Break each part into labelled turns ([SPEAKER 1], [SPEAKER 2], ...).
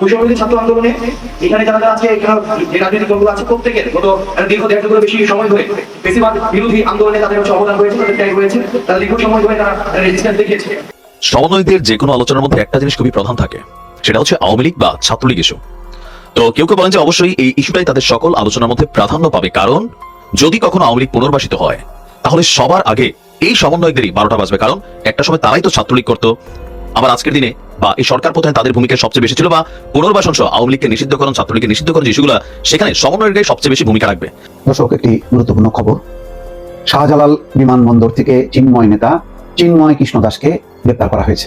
[SPEAKER 1] বৈষম্যবিরোধী ছাত্র আন্দোলনে এখানে যারা আজকে এখানে যে রাজনৈতিক দলগুলো আছে, প্রত্যেকের গত দীর্ঘ দেড় বেশি সময় ধরে বেশিরভাগ বিরোধী আন্দোলনে তাদের হচ্ছে অবদান রয়েছে, তাদের ত্যাগ রয়েছে তারা দীর্ঘ সময় ধরে তারা রেজিস্ট্যান্স দেখিয়েছে।
[SPEAKER 2] সমন্বয়কদের যে কোনো আলোচনার মধ্যে একটা জিনিস খুবই প্রধান থাকে, সেটা হচ্ছে আওয়ামী লীগ বা ছাত্রলীগ ইস্যু তো কেউ কেউ বলেন যে অবশ্যই এই ইস্যুটাই তাদের সকল আলোচনার মধ্যে প্রাধান্য পাবে, কারণ যদি কখনো আওয়ামী লীগ পুনর্বাসিত হয়, তাহলে সবার আগে এই সমন্বয়কদেরই বারোটা বাজবে, কারণ একটা সময় তারাই তো ছাত্রলীগ করতো। আবার আজকের দিনে বা এই সরকার প্রধান তাদের ভূমিকা সবচেয়ে বেশি ছিল বা পুনর্বাসন সহ আওয়ামী লীগকে নিষিদ্ধকরণ, ছাত্রলীগকে নিষিদ্ধকরণ ইস্যুগুলো সেখানে সমন্বয়করাই সবচেয়ে বেশি ভূমিকা রাখবে।
[SPEAKER 3] দর্শক, একটি গুরুত্বপূর্ণ খবর। শাহজালাল বিমানবন্দর থেকে চিন্ময় নেতা, চিন্ময় কৃষ্ণ দাসকে গ্রেপ্তার করা হয়েছে।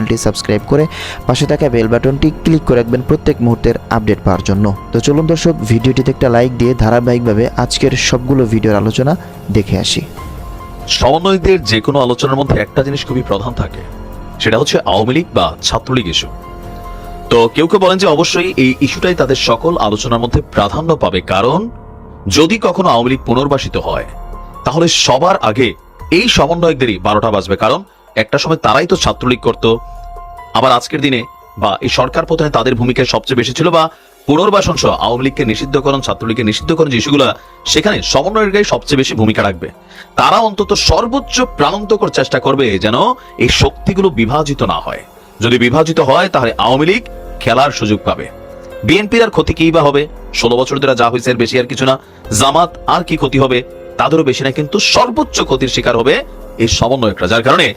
[SPEAKER 4] চ্যানেলটি সাবস্ক্রাইব করে পাশে থাকা বেল বাটনটি ক্লিক করে রাখবেন প্রত্যেক মুহূর্তের আপডেট পাওয়ার জন্য। তো চলুন দর্শক, ভিডিওটিতে একটা লাইক দিয়ে ধারাবাহিকভাবে আজকের সবগুলো ভিডিওর আলোচনা দেখে আসি।
[SPEAKER 2] সমন্বয়কদের যে কোনো আলোচনার মধ্যে একটা জিনিস খুবই প্রধান থাকে, সেটা হচ্ছে আওয়ামী লীগ বা ছাত্রলীগ ইস্যু। তো কেউ কেউ বলেন যে অবশ্যই এই ইস্যুটাই তাদের সকল আলোচনার মধ্যে প্রাধান্য পাবে, কারণ যদি কখনো আওয়ামী লীগ পুনর্বাসিত হয়, তাহলে সবার আগে এই সমন্বয়কদেরই বারোটা বাজবে, কারণ একটা সময় তারাই তো ছাত্রলীগ করত। আবার আজকের দিনে বা এই সরকার প্রধানে তাদের ভূমিকা সবচেয়ে বেশি ছিল বা পুনর্বাসন সহ আওয়ামী লীগকে নিষিদ্ধকরণ ছাত্রলীগকে নিষিদ্ধকরণ যে ইস্যুগুলো, সেখানে সমন্বয়ের সবচেয়ে বেশি ভূমিকা রাখবে। তারা অন্তত সর্বোচ্চ প্রাণান্তকর চেষ্টা করবে যেন এই শক্তিগুলো বিভাজিত না হয়। যদি বিভাজিত হয়, তাহলে আওয়ামী লীগ খেলার সুযোগ পাবে। বিএনপির আর ক্ষতি কি বা হবে? ষোলো বছর ধরে যা হয়েছে এর বেশি আর কিছু না। জামাত আর কি ক্ষতি হবে? তাদেরও বেশি না, কিন্তু সর্বোচ্চ ক্ষতির শিকার হবে এই সমন্বয়করা, যার কারণে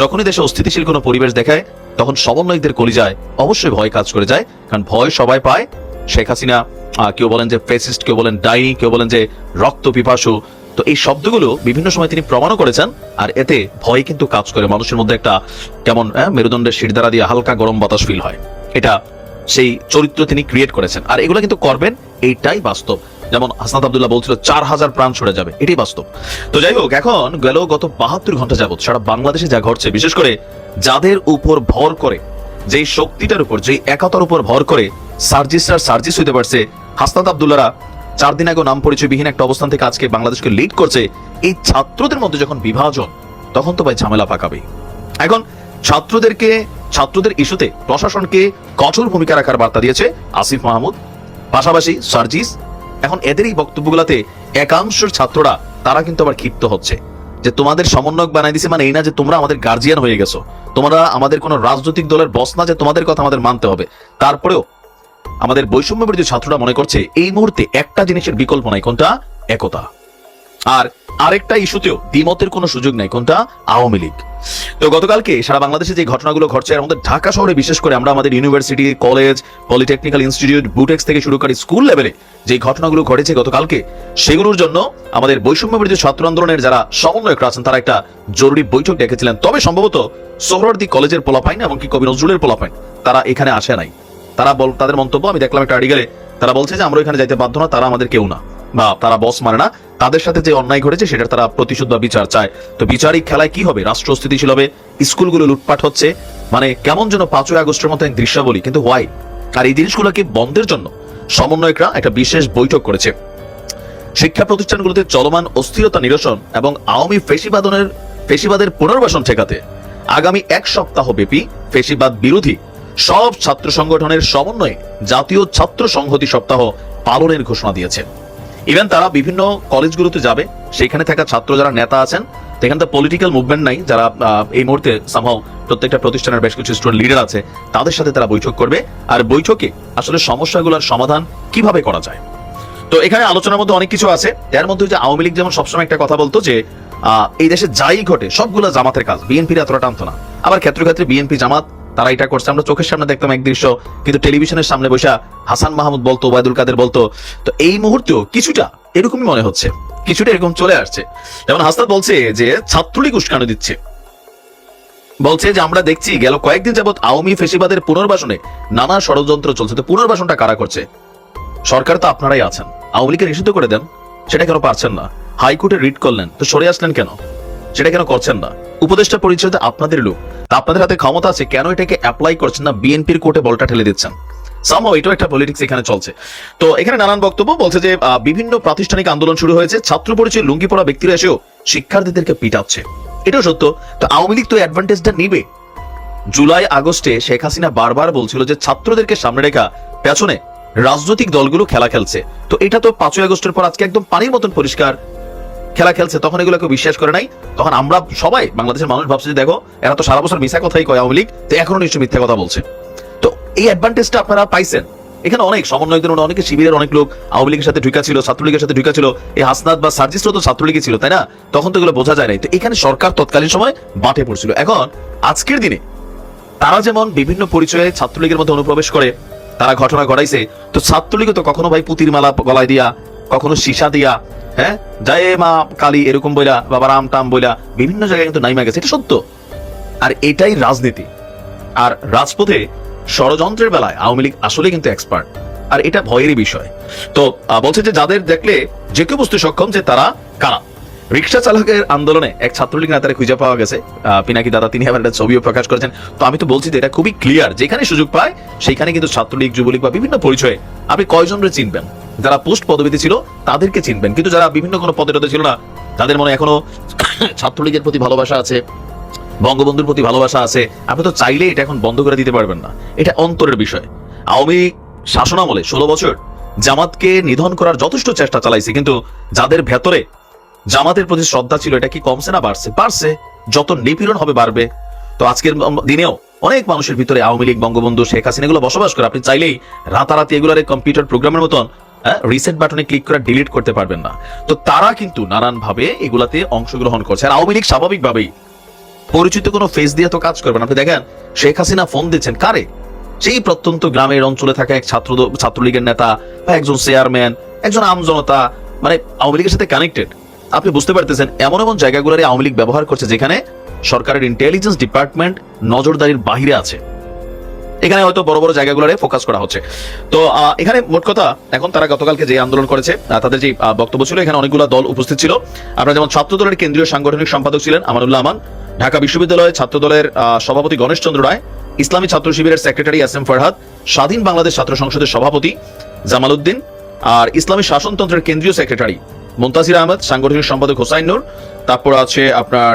[SPEAKER 2] যখনই দেশে অস্থিতিশীল কোনো পরিবেশ দেখায়, তখন সমন্বয়কদের কলিজায় অবশ্যই ভয় কাজ করে যায়, কারণ ভয় সবাই পায়। শেখ হাসিনা কেউ বলেন যে ফেসিস্ট কেউ বলেন ডাইনি, কেউ বলেন যে রক্ত পিপাসু। তো এই শব্দগুলো বিভিন্ন সময় তিনি প্রমাণও করেছেন, আর এতে ভয় কিন্তু কাজ করে। মানুষের মধ্যে একটা কেমন মেরুদণ্ডের শিরদারা দিয়ে হালকা গরম বাতাস ফিল হয়। এটা সেই চরিত্র তিনি ক্রিয়েট করেছেন। আর এগুলো কিন্তু করবেন, এইটাই বাস্তব। যেমন হাসনাত আব্দুল্লাহ বলছিল, চার হাজার প্রাণ সরে যাবে। এটাই বাস্তব। তো যাই হোক, এখন গেল গত বাহাত্তর ঘণ্টা যাবত সারা বাংলাদেশে যা ঘটছে, বিশেষ করে যাদের উপর ভর করে, যেই শক্তিটার উপর, যেই একাতার উপর ভর করে সার্জিসরা সার্জিস হইতে পারছে, হাসনাত আব্দুল্লাহরা চার দিন আগে নাম পরিচয়বিহীন একটা অবস্থান থেকে আজকে বাংলাদেশকে লিড করছে। এই ছাত্রদের মধ্যে যখন বিভাজন, তখন তো ভাই ঝামেলা পাকাবে এখন ছাত্রদেরকে, ছাত্রদের ইস্যুতে প্রশাসনকে কঠোর ভূমিকা রাখার বার্তা দিয়েছে আসিফ মাহমুদ। পাশাপাশি সার্জিস এখন এদের এই বক্তব্যগুলোতে একাংশ ছাত্ররা, তারা কিন্তু আবার ক্ষিপ্ত হচ্ছে। যে তোমাদের সমন্বয়ক বানাই দিছে মানে এই না যে তোমরা আমাদের গার্জিয়ান হয়ে গেছো। তোমরা আমাদের কোনো রাজনৈতিক দলের বস না যে তোমাদের কথা আমাদের মানতে হবে। তারপরেও আমাদের বৈষম্য বিরোধী ছাত্ররা মনে করছে, এই মুহূর্তে একটা জিনিসের বিকল্প নাই, কোনটা? একতা। আর আরেকটা ইস্যুতেও দ্বিমতের কোনো সুযোগ নাই কোনটা? আওয়ামী লীগ। তো গতকালকে সারা বাংলাদেশে যে ঘটনাগুলো ঘটছে মধ্যে ঢাকা শহরে বিশেষ করে আমরা আমাদের university college polytechnical institute BUTEX থেকে শুরু করে স্কুল লেভেলে যে ঘটনাগুলো ঘটেছে গতকালকে, সেগুলোর জন্য আমাদের বৈষম্য বিরোধী ছাত্র আন্দোলনের যারা সমন্বয়করা আছেন, তারা একটা জরুরি বৈঠক ডেকেছিলেন। তবে সম্ভবত সোহরদি কলেজের পোলাপাইন এমনকি কবি নজরুলের পোলাপাইন, তারা এখানে আসে নাই। তারা বল, তাদের মন্তব্য, আমি দেখলাম একটা আর্টিকেলে তারা বলছে যে আমরা এখানে যাইতে বাধ্য না, তারা আমাদের কেউ না। বা তারা বস মানে না তাদের সাথে যে অন্যায় ঘটেছে, সেটার তারা প্রতিশোধ বা বিচার চায়। তো বিচারিক খেলায় কি হবে? রাষ্ট্র স্থিতিশীল হবে স্কুলগুলো লুটপাট হচ্ছে। মানে কেমন যেন পাঁচই আগস্টের মতো এক দৃশ্যাবলী, কিন্তু হোয়াই আর এই জিনিসগুলোকে বন্ধের জন্য? সমন্বয়করা একটা বিশেষ বৈঠক করেছে। শিক্ষা প্রতিষ্ঠানগুলোতে চলমান অস্থিরতা নিরসন এবং আওয়ামী ফেসিবাদনের, ফেসিবাদের পুনর্বাসন ঠেকাতে আগামী এক সপ্তাহ ব্যাপী ফেসিবাদ বিরোধী সব ছাত্র সংগঠনের সমন্বয়ে জাতীয় ছাত্র সংহতি সপ্তাহ পালনের ঘোষণা দিয়েছে। ইভেন তারা বিভিন্ন কলেজগুলোতে যাবে, সেখানে থাকা ছাত্র যারা নেতা আছেন সেখানে তো পলিটিক্যাল মুভমেন্ট নাই, যারা এই মুহূর্তে সামহাও প্রত্যেকটা প্রতিষ্ঠানের বেশ কিছু স্টুডেন্ট লিডার আছে, তাদের সাথে তারা বৈঠক করবে। আর বৈঠকে আসলে সমস্যাগুলোর সমাধান কীভাবে করা যায়? তো এখানে আলোচনার মধ্যে অনেক কিছু আছে। এর মধ্যে যে আওয়ামী লীগ যেমন সবসময় একটা কথা বলতো যে এই দেশে যাই ঘটে, সবগুলো জামাতের কাজ, বিএনপির এতটা টানতো না। আবার ক্ষেত্রে ক্ষেত্রে বিএনপি জামাত তারা এটা করছে। আমরা চোখের সামনে দেখতাম এক দৃশ্য, কিন্তু টেলিভিশনের সামনে বসে হাসান মাহমুদ বলতো, ওবায়দুল কাদের বলতো। তো এই মুহূর্তেও কিছুটা এরকমই মনে হচ্ছে, কিছুটা এরকম চলে আসছে। যেমন হাসনাত বলছে যে, ছাত্রলীগ উস্কানো দিচ্ছে। বলছে যে, আমরা দেখছি গেল কয়েকদিন যাবত আওয়ামী ফেসিবাদের পুনর্বাসনে নানা ষড়যন্ত্র চলছে। তো পুনর্বাসনটা কারা করছে? সরকার তো আপনারাই আছেন। আওয়ামী লীগকে নিষিদ্ধ করে দেন, সেটা কেন পারছেন না? হাইকোর্টে রিট করলেন, তো সরে আসলেন কেন? সেটা কেন করছেন না? উপদেষ্টা পরিচয় আপনাদের লোক তা আপনাদের হাতে ক্ষমতা আছে, কেন এটাকে অ্যাপ্লাই করছেন না? বিএনপির কোর্টে বলটা ঠেলে দিচ্ছেন। সামহাও এটাও একটা পলিটিক্স এখানে চলছে। তো এখানে নানান বক্তব্য বলছে যে বিভিন্ন প্রাতিষ্ঠানিক আন্দোলন শুরু হয়েছে, ছাত্র পরিচয় লুঙ্গি পড়া ব্যক্তিরা এসেও শিক্ষার্থীদেরকে পিটাচ্ছে। এটাও সত্য। তো আওয়ামী লীগ তো অ্যাডভান্টেজটা নিবে। জুলাই আগস্টে শেখ হাসিনা বারবার বলছিল যে, ছাত্রদেরকে সামনে রেখা পেছনে রাজনৈতিক দলগুলো খেলা খেলছে। তো এটা তো পাঁচই আগস্টের পর আজকে একদম পানির মতন পরিষ্কার খেলা খেলছে, তখন এগুলো কেউ বিশ্বাস করে নাই। তখন আমরা সবাই বাংলাদেশের মানুষ ভাবছে যে দেখো, এরা তো সারা বছর মিথ্যা কথাই কয় আওয়ামী লীগ, তো এখনও নিশ্চয়ই মিথ্যা কথা বলছে। তো এই অ্যাডভান্টেজটা আপনারা পাইছেন। এখানে অনেক সমন্বয়কদের অনেকে শিবিরের অনেক লোক, আওয়ামী লীগের সাথে ঢুকা ছিল, ছাত্রলীগের সাথে ঢুকা ছিল, এই হাসনাত বা সার্জিস্টও তো ছাত্রলীগই ছিল, তাই না? তখন তো এগুলো বোঝা যায় নাই। তো এখানে সরকার তৎকালীন সময় বাটে পড়ছিল। এখন, আজকের দিনে, তারা যেমন বিভিন্ন পরিচয়ে ছাত্রলীগের মধ্যে অনুপ্রবেশ করে, তারা ঘটনা ঘটাইছে, তো ছাত্রলীগও তো কখনো ভাই পুতির মালা গলায় দিয়া, কখনো সীসা দিয়া হ্যাঁ জয় মা কালী এরকম বইলা, বাবা রাম টাম বইলা বিভিন্ন জায়গায় কিন্তু নাইমা গেছে, এটা সত্য। আর এটাই রাজনীতি। আর রাজপথে ষড়যন্ত্রের বেলায় আওয়ামী লীগ আসলে কিন্তু এক্সপার্ট আর এটা ভয়েরই বিষয়। তো বলছে যে যাদের দেখলে যে কেউ বুঝতে সক্ষম যে তারা কারা? রিক্সা চালকের আন্দোলনে এক ছাত্রলীগ নেতারে খুঁজে পাওয়া গেছে। পিনাকি দাদা, তিনি আবার একটা ছবিও প্রকাশ করেছেন। তো আমি তো বলছি যে এটা খুবই ক্লিয়ার যেখানে সুযোগ পায় সেখানে কিন্তু ছাত্রলীগ, যুবলীগ বা বিভিন্ন পরিচয়ে আপনি কয়জনরে চিনবেন? যারা পোস্ট পদবিতে ছিল, তাদেরকে চিনবেন। কিন্তু যারা বিভিন্ন কোনো পদে ছিল না, তাদের মনে এখনও ছাত্রলীগের প্রতি ভালোবাসা আছে, বঙ্গবন্ধুর প্রতি ভালোবাসা আছে। আপনি তো চাইলে এটা এখন বন্ধ করে দিতে পারবেন না। এটা অন্তরের বিষয়। আওয়ামী লীগ শাসনামলে ষোলো বছর জামাতকে নিধন করার যথেষ্ট চেষ্টা চালাইছে, কিন্তু যাদের ভেতরে জামাতের প্রতি শ্রদ্ধা ছিল, এটা কি কমছে না বাড়ছে? বাড়ছে, যত নিপীড়ন হবে বাড়বে। তো আজকের দিনেও অনেক মানুষের ভিতরে আওয়ামী লীগ, বঙ্গবন্ধু, শেখ হাসিনা এগুলো বসবাস করে। আপনি চাইলেই রাতারাতি এগুলোর কম্পিউটার প্রোগ্রামের মতন রিসেট বাটনে ক্লিক করে ডিলিট করতে পারবেন না। তো তারা কিন্তু নানান ভাবে এগুলাতে অংশগ্রহণ করছে। আর আওয়ামী লীগ স্বাভাবিকভাবেই পরিচিত কোনো ফেস দিয়ে তো কাজ করবেন আপনি দেখেন, শেখ হাসিনা ফোন দিচ্ছেন কারে? সেই প্রত্যন্ত গ্রামের অঞ্চলে থাকা এক ছাত্র ছাত্রলীগের নেতা বা একজন চেয়ারম্যান একজন আমজনতা মানে আওয়ামী লীগের সাথে কানেক্টেড আপনি বুঝতে পারতেছেন, এমন এমন জায়গাগুলোরে আওয়ামী লীগ ব্যবহার করছে যেখানে সরকারের ইন্টেলিজেন্স ডিপার্টমেন্ট নজরদারির বাহিরে আছে। এখানে হয়তো বড় বড় জায়গাগুলোরে ফোকাস করা হচ্ছে। তো এখানে মোট কথা, এখন তারা গতকালকে যে আন্দোলন করেছে তাদের যে বক্তব্য ছিল, এখানে অনেকগুলো দল উপস্থিত ছিল। আমরা যেমন ছাত্র দলের কেন্দ্রীয় সাংগঠনিক সম্পাদক ছিলেন আমানুল্লাহ আমান, ঢাকা বিশ্ববিদ্যালয়ের ছাত্র দলের সভাপতি গণেশ চন্দ্র রায়, ইসলামী ছাত্র শিবিরের সেক্রেটারি এস এম ফরহাদ, স্বাধীন বাংলাদেশ ছাত্র সংসদের সভাপতি জামাল উদ্দিন, আর ইসলামী শাসনতন্ত্রের কেন্দ্রীয় সেক্রেটারি মুন্তাসির আহমদ, সাংগঠনিক সম্পাদক হোসাইন নূর, তারপর আছে আপনার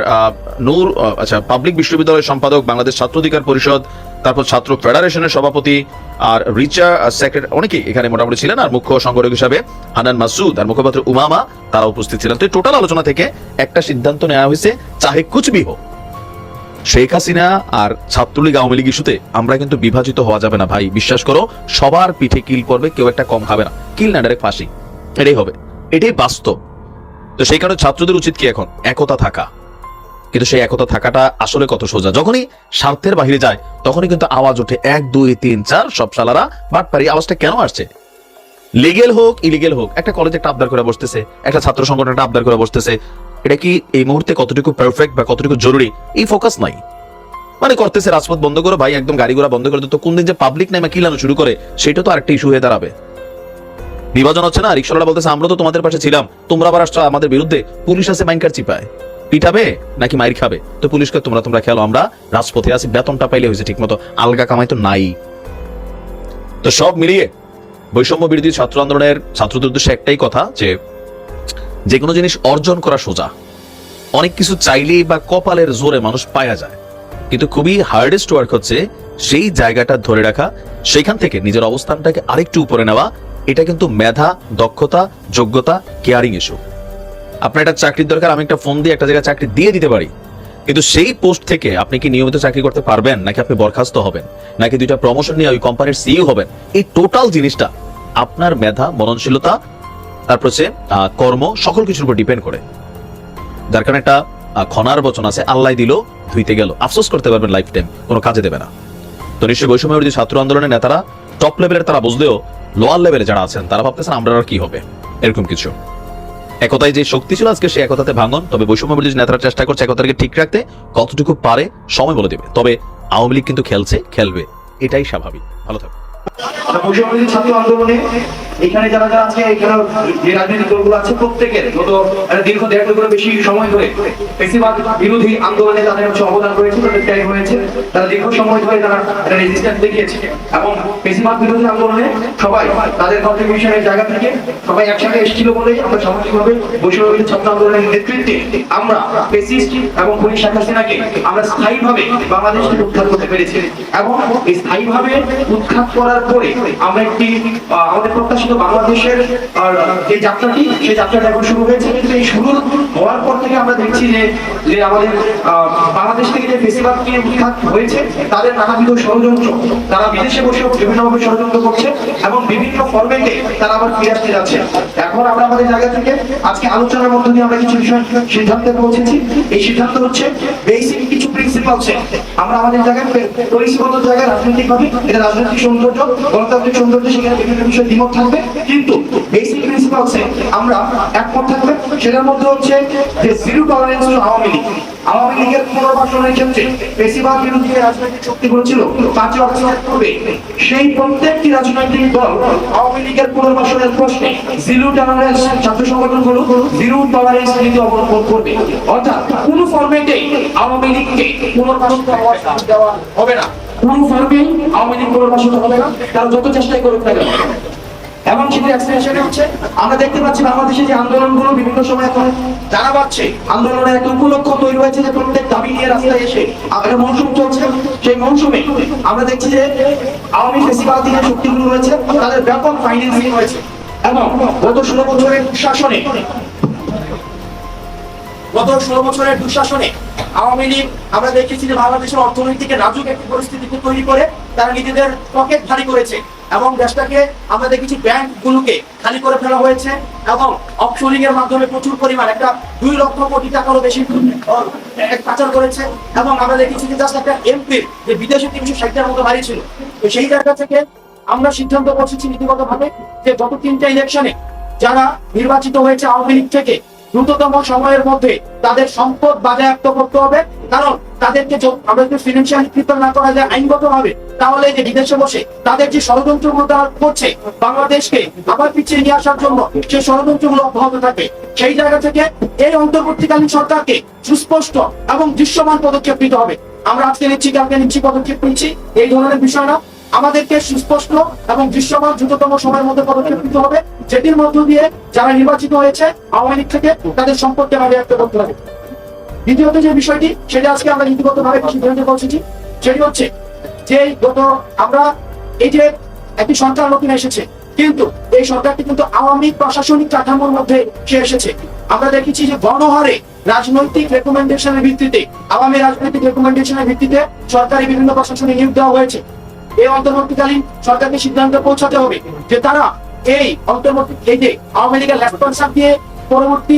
[SPEAKER 2] নূর আচ্ছা পাবলিক বিশ্ববিদ্যালয়ের সম্পাদক, বাংলাদেশ ছাত্র অধিকার পরিষদ, তারপর ছাত্র ফেডারেশনের সভাপতি, আর রিচা সেক্রেটারি অনেকেই এখানে মোটামুটি ছিলেন, আর মুখ্য সংগঠক হিসাবে হানান মাসুদ, আর মুখপাত্র উমামা তারা উপস্থিত ছিলেন। তো টোটাল আলোচনা থেকে একটা সিদ্ধান্ত নেওয়া হয়েছে, চাহে কুচবি হোক। শেখ হাসিনা আর ছাত্রলীগ আওয়ামী লীগ ইস্যুতে আমরা কিন্তু বিভাজিত হওয়া যাবে না ভাই। বিশ্বাস করো, সবার পিঠে কিল করবে কেউ একটা কম খাবে না। কিল না ডাইরেক্ট ফাঁসি। এটাই হবে। এটাই বাস্তব। তো সেই কারণে ছাত্রদের উচিত কি এখন? একতা থাকা। কিন্তু সেই একতা থাকাটা আসলে কত সোজা? যখনই স্বার্থের বাহিরে যায়, তখনই কিন্তু আওয়াজ ওঠে এক, দুই, তিন, চার, সব সালারা বাট পারি আওয়াজটা কেন আসছে? লিগেল হোক ইলিগেল হোক, একটা কলেজ একটা আবদার করে বসতেছে, একটা ছাত্র সংগঠন একটা আবদার করে বসতেছে, এটা কি এই মুহূর্তে কতটুকু পারফেক্ট বা কতটুকু জরুরি? এই ফোকাস নাই। মানে করতেছে রাজপথ বন্ধ করে ভাই, একদম গাড়ি ঘোড়া বন্ধ করে তো কোন দিন যে পাবলিক নামে কিলানো শুরু করে, সেটা তো আরেকটা ইস্যু হয়ে দাঁড়াবে। বিভাজন হচ্ছে না রিক্সাওয়ালা বলতেছে, আমরা তো তোমাদের পাশে ছিলাম। তোমরা আবার আসছো আমাদের বিরুদ্ধে। পুলিশ আছে মাইনকার চিপায়। পিটাবে নাকি মাইর খাবে? তো পুলিশকে তোমরা তোমরা খেয়ালো, আমরা রাজপথে আছি, বেতনটা পাইলে হয়েছে ঠিক মতো আলগা কামাই তো নাই। তো সব মিলিয়ে বৈষম্য বিরোধী ছাত্র আন্দোলনের ছাত্রদের উদ্দেশ্যে একটাই কথা, যে যে কোনো জিনিস অর্জন করা সোজা। অনেক কিছু চাইলেই বা কপালের জোরে মানুষ পায়া যায়। কিন্তু খুবই হার্ডেস্ট ওয়ার্ক হচ্ছে সেই জায়গাটা ধরে রাখা, সেখান থেকে নিজের অবস্থানটাকে আরেকটু উপরে নেওয়া এটা কিন্তু মেধা দক্ষতা যোগ্যতা কেয়ারিং ইস্যু আপনার একটা চাকরির দরকার আমি একটা ফোন দিয়ে একটা জায়গায় চাকরি দিয়ে দিতে পারি। কিন্তু সেই পোস্ট থেকে আপনি কি নিয়মিত চাকরি করতে পারবেন? নাকি আপনি বরখাস্ত হবেন? নাকি দুইটা প্রমোশন নিয়ে ওই কোম্পানির সিইও হবেন? এই টোটাল জিনিসটা আপনার মেধা মননশীলতা তারপর আহ, কর্ম সকল কিছুর উপর ডিপেন্ড করে। যার কারণে একটা খনার বচন আছে আল্লাহ দিল ধুইতে গেল। আফসোস করতে পারবেন লাইফ টাইম কোনো কাজে দেবে না। তো নিশ্চয়ই বৈষম্য ছাত্র আন্দোলনের নেতারা টপ লেভেলের তারা বুঝলেও লোয়ার লেভেলে যারা আছেন, তারা ভাবতেছেন আমরা আর কি হবে? এরকম কিছু। একতায় যে শক্তি ছিল আজকে সে একতাতে ভাঙন, তবে বৈষম্য বিরোধী নেতারা চেষ্টা করছে একতাকে ঠিক রাখতে, কতটুকু পারে সময় বলে দেবে। তবে আওয়ামী লীগ কিন্তু খেলছে, খেলবে। এটাই স্বাভাবিক। ভালো থাকবে
[SPEAKER 1] বলে আমরা সামাজিকভাবে বৈষম্যবিরোধী ছাত্র আন্দোলনের নেতৃত্বে আমরা পেসিস্ট এবং খুনি শেখ হাসিনাকে আমরা স্থায়ীভাবে বাংলাদেশ থেকে উদ্ধার করতে পেরেছি। এবং এই স্থায়ীভাবে উৎখাত করার পরে আমরা একটি আমাদের প্রত্যাশিত বাংলাদেশের যে যাত্রাটি সেই যাত্রাটা এখন শুরু হয়েছে। কিন্তু এই শুরু হওয়ার পর থেকে আমরা দেখছি যে যে আমাদের বাংলাদেশ থেকে যে বেশিরভাগকে উৎখাত হয়েছে, তাদের নানাবিধ ষড়যন্ত্র। তারা বিদেশে বসে বিভিন্নভাবে ষড়যন্ত্র করছে এবং বিভিন্ন ফরম্যাটে তারা আবার ফিরে আসতে যাচ্ছে। এখন আমরা আমাদের জায়গা থেকে আজকে আলোচনার মধ্য দিয়ে আমরা কিছু বিষয়, সিদ্ধান্তে পৌঁছেছি। এই সিদ্ধান্ত হচ্ছে বেসিক কিছু প্রিন্সিপালসে আমরা আমাদের জায়গায় পরিষেবত জায়গায় রাজনৈতিকভাবে, এটা রাজনৈতিক সৌন্দর্য গণতান্ত্রিক সৌন্দর্য সেখানে বিভিন্ন বিষয়ে দ্বিমত থাকবে। কিন্তু বেসিক প্রিন্সিপালসে আমরা একমত থাকবে। সেটার মধ্যে হচ্ছে যে zero tolerance to Awami League. Awami লীগের পুনর্বাসনের ক্ষেত্রে বেশিরভাগ বিরোধী যে রাজনৈতিক শক্তিগুলো ছিল, পাঁচই অক্টোবর পূর্বে সেই প্রত্যেকটি রাজনৈতিক দল আওয়ামী লীগের পুনর্বাসনের প্রশ্নে জিরো টলারেন্স ছাত্র সংগঠনগুলো জিরো টলারেন্স নীতি অবলম্বন করবে। অর্থাৎ কোন ফরম্যাটে আওয়ামী লীগকে পুনর্বাসন দেওয়া হবে না। কোন ফর্মে আওয়ামী লীগ পুনর্বাসন হবে না তারা যত চেষ্টাই করুক না কেন। এবং সেটি এক্সটেনশন হচ্ছে, আমরা দেখতে পাচ্ছি বাংলাদেশে যে আন্দোলনগুলো বিভিন্ন সময় এখন জানা পাচ্ছে আন্দোলনের একটা উপলক্ষ তৈরি হয়েছে যে প্রত্যেক দাবি নিয়ে রাস্তায় এসে একটা মৌসুম চলছে। সেই মৌসুমে আমরা দেখছি যে আওয়ামী ফেসিবাদী যে শক্তিগুলো রয়েছে, তাদের ব্যাপক ফাইন্যান্সিং হয়েছে। এবং গত ষোলো বছরের শাসনে গত ষোলো বছরের দুঃশাসনে আওয়ামী লীগ, আমরা দেখেছি যে বাংলাদেশের অর্থনৈতিক নাজুক একটি পরিস্থিতিকে তৈরি করে তারা নিজেদের পকেট ভারী করেছে এবং দেশটাকে আমরা দেখেছি ব্যাংক গুলোকে খালি করে ফেলা হয়েছে এবং অফশোরিং এর মাধ্যমে প্রচুর পরিমাণ একটা দুই লক্ষ কোটি টাকারও বেশি পাচার করেছে এবং আমরা দেখেছি যে জাস্ট একটা এমপির যে বিদেশে তিনশো ষাটটার মতো বাড়ি ছিল, তো সেই জায়গা থেকে আমরা সিদ্ধান্ত বসেছি নীতিগতভাবে যে গত তিনটা ইলেকশনে যারা নির্বাচিত হয়েছে আওয়ামী লীগ থেকে দ্রুততম সময়ের মধ্যে তাদের সম্পদ বাজেয়াপ্ত করতে হবে। কারণ তাদেরকে য- আমাদেরকে ফিনান্সিয়াল প্রিপেয়ার না করা যায় আইনগত ভাবে তাহলে যে বিদেশে বসে তাদের যে ষড়যন্ত্রগুলো তারা করছে, বাংলাদেশকে আবার পিছিয়ে নিয়ে আসার জন্য সেই ষড়যন্ত্রগুলো অব্যাহত থাকবে, সেই জায়গা থেকে এই অন্তর্বর্তীকালীন সরকারকে সুস্পষ্ট এবং দৃশ্যমান পদক্ষেপ নিতে হবে। আমরা আজকে নিচ্ছি, কালকে নিচ্ছি, পদক্ষেপ নিচ্ছি, এই ধরনের বিষয় না আমাদেরকে সুস্পষ্ট এবং দৃশ্যমান দ্রুততম সময়ের মধ্যে পদক্ষেপ নিতে হবে, যেটির মধ্য দিয়ে যারা নির্বাচিত হয়েছে, আওয়ামী লীগ থেকে তাদের সম্পর্কে বাজেয়াপ্ত করতে হবে দ্বিতীয়ত যে বিষয়টি, সেটা আজকে আমরা নীতিগত ভাবে সিদ্ধান্ত পৌঁছেছি সেটি হচ্ছে যে গত আমরা এই যে একটি সরকার নতুন এসেছে, কিন্তু এই সরকারটি কিন্তু আওয়ামী প্রশাসনিক কাঠামোর মধ্যে সে এসেছে। আমরা দেখেছি যে গণহারে রাজনৈতিক রেকমেন্ডেশনের ভিত্তিতে, আওয়ামী রাজনৈতিক রেকমেন্ডেশনের ভিত্তিতে সরকারি বিভিন্ন প্রশাসনে নিয়োগ দেওয়া হয়েছে। এই অন্তর্বর্তীকালীন সরকারকে সিদ্ধান্ত পৌঁছাতে হবে যে তারা এই অন্তর্বর্তী এই যে আওয়ামী লীগের ল্যাপটপ দিয়ে পরবর্তী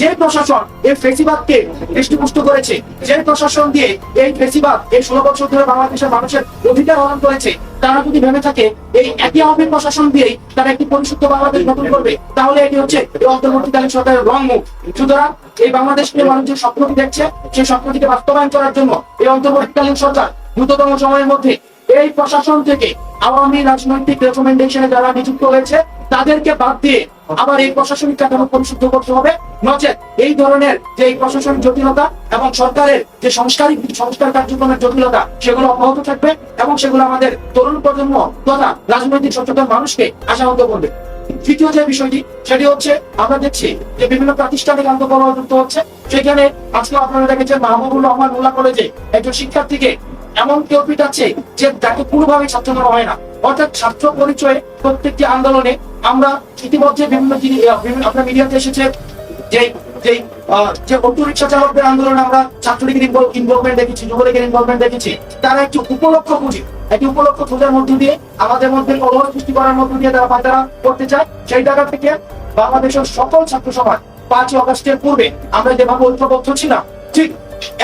[SPEAKER 1] যে প্রশাসন এই ফেসিবাদকে দৃষ্টিপুষ্ট করেছে, যে প্রশাসন দিয়ে এই ফেসিবাদ, এই ষোলো বছর ধরে বাংলাদেশের মানুষের অধিকার হরণ করেছে, তারা যদি ভেবে থাকে এই একই আওয়ামী প্রশাসন দিয়েই তারা একটি পরিশুদ্ধ বাংলাদেশ গঠন করবে, তাহলে এটি হচ্ছে এই অন্তর্বর্তীকালীন সরকারের রং মুখ। সুতরাং এই বাংলাদেশকে মানুষ যে স্বপ্নটি দেখছে, সেই স্বপ্নটিকে বাস্তবায়ন করার জন্য এই অন্তর্বর্তীকালীন সরকার দ্রুততম সময়ের মধ্যে এই প্রশাসন থেকে আওয়ামী রাজনৈতিক রেকমেন্ডেশনে যারা নিযুক্ত হয়েছে, তাদেরকে বাদ দিয়ে আবার এই প্রশাসনিক কাঠামো পরিশুদ্ধ করতে হবে। নচেত এই ধরনের যে এই প্রশাসনিক জটিলতা এবং সরকারের যে সংস্কারিক সংস্কার কার্যক্রমের জটিলতা, সেগুলো অব্যাহত থাকবে এবং সেগুলো আমাদের তরুণ প্রজন্ম তথা রাজনৈতিক সচেতন মানুষকে আশাহত করবে। তৃতীয় যে বিষয়টি, সেটি হচ্ছে আমরা দেখছি যে বিভিন্ন প্রাতিষ্ঠানিক আন্দোলন যুক্ত হচ্ছে। সেখানে আজকে আপনারা দেখেছেন মাহবুবুর রহমান মোল্লা কলেজে একজন শিক্ষার্থীকে এমন কেউ পিটাচ্ছে যে যাকে কোনোভাবে ছাত্র ধরা হয় না। অর্থাৎ ছাত্র পরিচয়ে প্রত্যেকটি আন্দোলনে আমরা ইতিমধ্যে বিভিন্ন আপনার মিডিয়াতে এসেছে যে যে যে অটো রিক্সা চালকদের আন্দোলনে আমরা ছাত্রলীগের ইনভলভমেন্ট দেখেছি, যুবলীগের ইনভলভমেন্ট দেখেছি। তারা একটি উপলক্ষ খুঁজে, একটি উপলক্ষ খোঁজার মধ্য দিয়ে, আমাদের মধ্যে কলহ সৃষ্টি করার মধ্য দিয়ে তারা পায়তারা করতে চায়। সেই জায়গা থেকে বাংলাদেশের সকল ছাত্র সমাজ পাঁচই অগস্টের পূর্বে আমরা যেভাবে ঐক্যবদ্ধ ছিলাম, ঠিক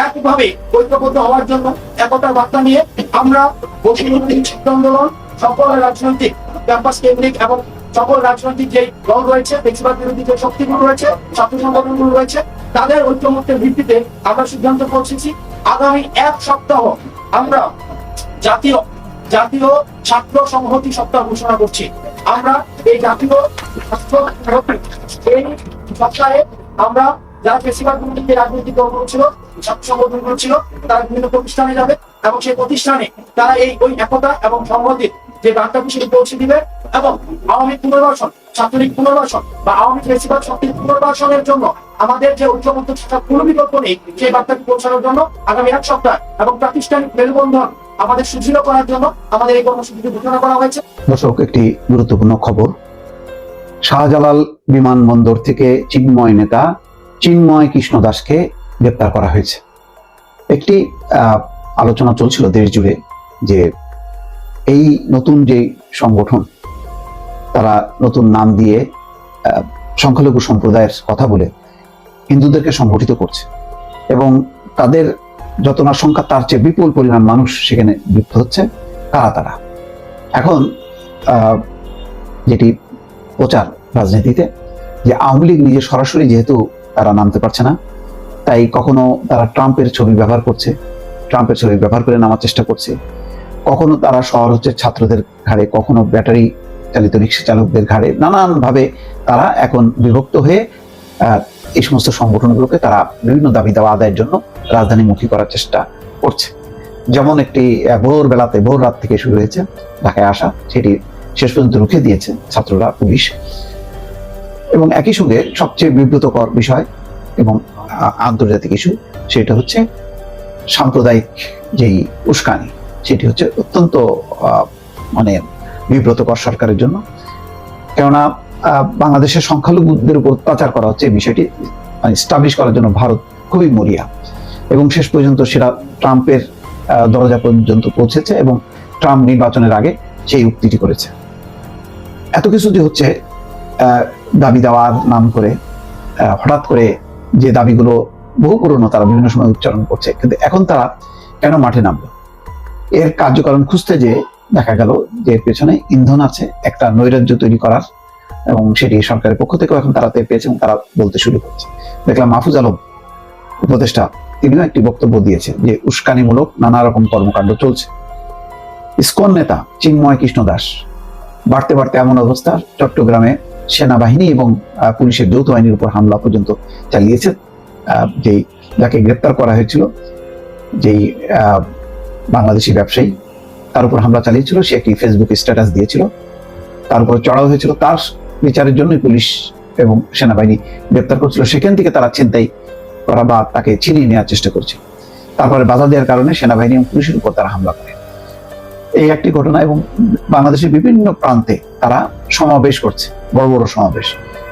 [SPEAKER 1] একভাবে ঐক্যবদ্ধ হওয়ার জন্য একতার বার্তা নিয়ে আমরা বসিরুদ্দিন ছাত্র আন্দোলন সকল রাজনৈতিক ক্যাম্পাস কেন্দ্রিক এবং সকল রাজনৈতিক যে দল রয়েছে, বেশিরভাগ বিরোধী যে শক্তিগুলো রয়েছে, ছাত্র সংগঠনগুলো রয়েছে, তাদের ঐক্যমত্যের ভিত্তিতে আমরা সিদ্ধান্ত পৌঁছেছি আগামী এক সপ্তাহ আমরা জাতীয় জাতীয় ছাত্র সংহতি সপ্তাহ ঘোষণা করছি। আমরা এই জাতীয় ছাত্র এই সপ্তাহে আমরা যারা বেশিরভাগ রাজনৈতিক দলগুলো ছিল তারা বিভিন্ন প্রতিষ্ঠানে যাবে এবং সেই প্রতিষ্ঠানে তারা এই ওই একতা এবং যে পৌঁছে দিবে এবং আওয়ামী পুনর্বাসন, ছাত্রলীগ পুনর্বাসন বা আওয়ামী শক্তির পুনর্বাসনের জন্য আমাদের যে ঐক্যবদ্ধ কোনো বিকল্প নেই, সেই বার্তাটি পৌঁছানোর জন্য আগামী এক সপ্তাহ এবং প্রাতিষ্ঠানিক মেলবন্ধন আমাদের সুদৃঢ় করার জন্য আমাদের এই কর্মসূচিটি ঘোষণা করা হয়েছে।
[SPEAKER 3] দর্শক, একটি গুরুত্বপূর্ণ খবর। শাহজালাল বিমানবন্দর থেকে চিন্ময় নেতা, চিন্ময় কৃষ্ণ দাসকে গ্রেপ্তার করা হয়েছে। একটি আলোচনা চলছিল দেশ জুড়ে যে এই নতুন যে সংগঠন, তারা নতুন নাম দিয়ে সংখ্যালঘু সম্প্রদায়ের কথা বলে হিন্দুদেরকে সংগঠিত করছে এবং তাদের যত না সংখ্যা, তার চেয়ে বিপুল পরিমাণ মানুষ সেখানে যুক্ত হচ্ছে। কারা তারা? এখন যেটি প্রচার রাজনীতিতে, যে আওয়ামী লীগ নিজে সরাসরি যেহেতু তারা নামতে পারছে না তাই কখনো তারা ট্রাম্পের ছবি ব্যবহার করছে, ট্রাম্পের ছবি ব্যবহার করে নামার চেষ্টা করছে। কখনো তারা শহর হচ্ছে ছাত্রদের ঘাড়ে, কখনো ব্যাটারি চালিত রিক্সা চালকদের ঘাড়ে। নানানভাবে তারা এখন বিভক্ত হয়ে এই সমস্ত সংগঠনগুলোকে তারা বিভিন্ন দাবি দাওয়া আদায়ের জন্য রাজধানীমুখী করার চেষ্টা করছে। যেমন একটি ভোর বেলাতে ভোর রাত থেকে শুরু হয়েছে ঢাকায় আসা, সেটি শেষ পর্যন্ত রুখে দিয়েছে ছাত্ররা, পুলিশ। এবং একই সঙ্গে সবচেয়ে বিব্রতকর বিষয় এবং আন্তর্জাতিক ইস্যু সেটা হচ্ছে সাম্প্রদায়িক যেই উস্কানি, সেটি হচ্ছে অত্যন্ত মানে বিব্রতকর সরকারের জন্য। কেননা বাংলাদেশের সংখ্যালঘুদের উপর অত্যাচার করা হচ্ছে এই বিষয়টি স্টাবলিশ করার জন্য ভারত খুবই মরিয়া। এবং শেষ পর্যন্ত সেটা ট্রাম্পের দরজা পর্যন্ত পৌঁছেছে এবং ট্রাম্প নির্বাচনের আগে সেই উক্তিটি করেছে। এত কিছু যে হচ্ছে দাবি দেওয়ার নাম করে হঠাৎ করে যে দাবিগুলো বহু পুরনো তারা বিভিন্ন সময় উচ্চারণ করছে। কিন্তু এখন তারা কেন মাঠে নামলো? এর কার্যকারণ খুঁজতে যে দেখা গেল যে পেছনে ইন্ধন আছে, একটা নৈরাজ্য তৈরি করার এবং সেটি সরকারের পক্ষ থেকেও এখন তারা পেয়েছে এবং তারা বলতে শুরু করছে। দেখলাম মাহফুজ আলম, উপদেষ্টা, তিনিও একটি বক্তব্য দিয়েছে যে উস্কানিমূলক নানা রকম কর্মকাণ্ড চলছে। ইসকন নেতা চিন্ময় কৃষ্ণ দাস, বাড়তে বাড়তে এমন অবস্থা চট্টগ্রামে সেনাবাহিনী এবং পুলিশের যৌথ বাহিনীর উপর হামলা পর্যন্ত চালিয়েছে। যেই যাকে গ্রেপ্তার করা হয়েছিল, যেই বাংলাদেশি ব্যবসায়ী, তার উপর হামলা চালিয়েছিল। সে একটি ফেসবুক স্ট্যাটাস দিয়েছিল। তার উপর চড়াও হয়েছিল। তার বিচারের জন্যই পুলিশ এবং সেনাবাহিনী গ্রেপ্তার করছিল। সেখান থেকে তারা চিন্তাই করা বা তাকে ছিনিয়ে নেওয়ার চেষ্টা করছে। তারপরে বাধা দেওয়ার কারণে সেনাবাহিনী এবং পুলিশের উপর তারা হামলা করে। এই একটি ঘটনা এবং বাংলাদেশের বিভিন্ন প্রান্তে তারা সমাবেশ করছে, বড় বড় সমাবেশ।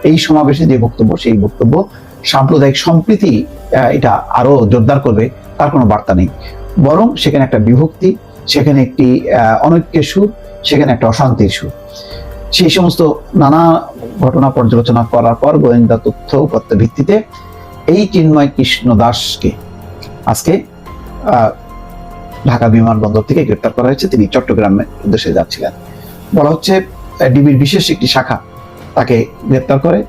[SPEAKER 3] এই সমাবেশে যে বক্তব্য, সেই বক্তব্য সাম্প্রদায়িক সম্প্রীতি এটা আরও জোরদার করবে, তার কোনো বার্তা নেই। বরং সেখানে একটা বিভক্তি, সেখানে একটি অনৈক্যের সুর, সেখানে একটা অশান্তির সুর। সেই সমস্ত নানা ঘটনা পর্যালোচনা করার পর গোয়েন্দা তথ্য উপাত্ত ভিত্তিতে এই চিন্ময় কৃষ্ণ দাসকে আজকে ঢাকা বিমানবন্দর থেকে গ্রেপ্তার করা হয়েছে। তিনি চট্টগ্রামের উদ্দেশ্যে যাচ্ছিলেন। বলা হচ্ছে ডিবির বিশেষ একটি শাখা তাকে গ্রেপ্তার করে।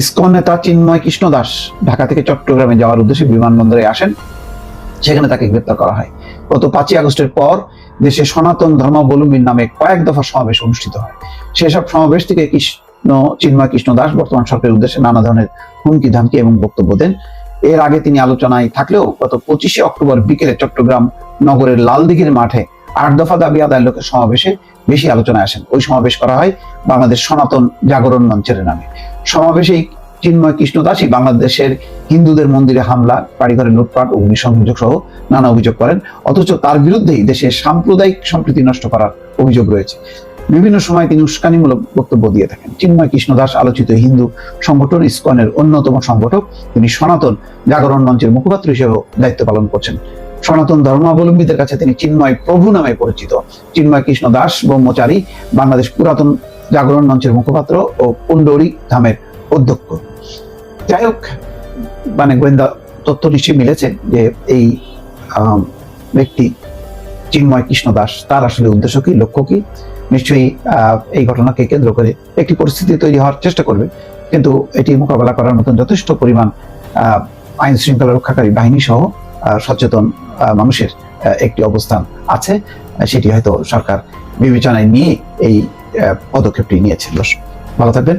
[SPEAKER 3] ইসকন নেতা চিন্ময় কৃষ্ণ দাস ঢাকা থেকে চট্টগ্রামে যাওয়ার উদ্দেশ্যে বিমানবন্দরে আসেন। সেখানে তাকে গ্রেপ্তার করা হয়। গত পাঁচই আগস্টের পর দেশে সনাতন ধর্মাবলম্বীর নামে কয়েক দফা সমাবেশ অনুষ্ঠিত হয়। সেসব সমাবেশ থেকে কৃষ্ণ, চিন্ময় কৃষ্ণ দাস বর্তমান সরকারের উদ্দেশ্যে নানা ধরনের হুমকি ধামকি এবং বক্তব্য দেন। এর আগে তিনি আলোচনায় থাকলেও গত পঁচিশে অক্টোবর বিকেলে চট্টগ্রাম নগরের লালদিঘির মাঠে আট দফা দাবি আদায়ের লোকের সমাবেশে বেশি আলোচনায় আসেন। ওই সমাবেশ করা হয় বাংলাদেশ সনাতন জাগরণ মঞ্চের নামে। সমাবেশে চিন্ময় কৃষ্ণ দাসই বাংলাদেশের হিন্দুদের মন্দিরে হামলা বাড়িঘরে লুটপাট, অগ্নিসংযোগ সহ নানা অভিযোগ করেন। অথচ তার বিরুদ্ধেই দেশের সাম্প্রদায়িক সম্প্রীতি নষ্ট করার অভিযোগ রয়েছে। বিভিন্ন সময় তিনি উস্কানিমূলক বক্তব্য দিয়ে থাকেন। চিন্ময় কৃষ্ণ দাস আলোচিত হিন্দু সংগঠন ইসকনের অন্যতম সংগঠক। তিনি সনাতন জাগরণ মঞ্চের মুখপাত্র হিসেবেও দায়িত্ব পালন করছেন। সনাতন ধর্মাবলম্বীদের কাছে তিনি চিন্ময় প্রভু নামে পরিচিত। চিন্ময় কৃষ্ণ দাস ব্রহ্মচারী, বাংলাদেশ পুরাতন জাগরণ মঞ্চের মুখপাত্র ও পুণ্ডরী ধামের অধ্যক্ষ। যাই হোক মানে গোয়েন্দা তথ্য নিশ্চয়ই মিলেছে যে এই ব্যক্তি চিন্ময় কৃষ্ণ দাস, তার আসলে উদ্দেশ্য কি, লক্ষ্য কি? নিশ্চয়ই এই ঘটনাকে কেন্দ্র করে একটি পরিস্থিতি তৈরি হওয়ার চেষ্টা করবে। কিন্তু এটি মোকাবেলা করার মতন যথেষ্ট পরিমাণ আইন শৃঙ্খলা রক্ষাকারী বাহিনী সহ সচেতন মানুষের একটি অবস্থান আছে। সেটি হয়তো সরকার বিবেচনায় নিয়ে এই পদক্ষেপটি নিয়েছিল ভালো থাকবেন।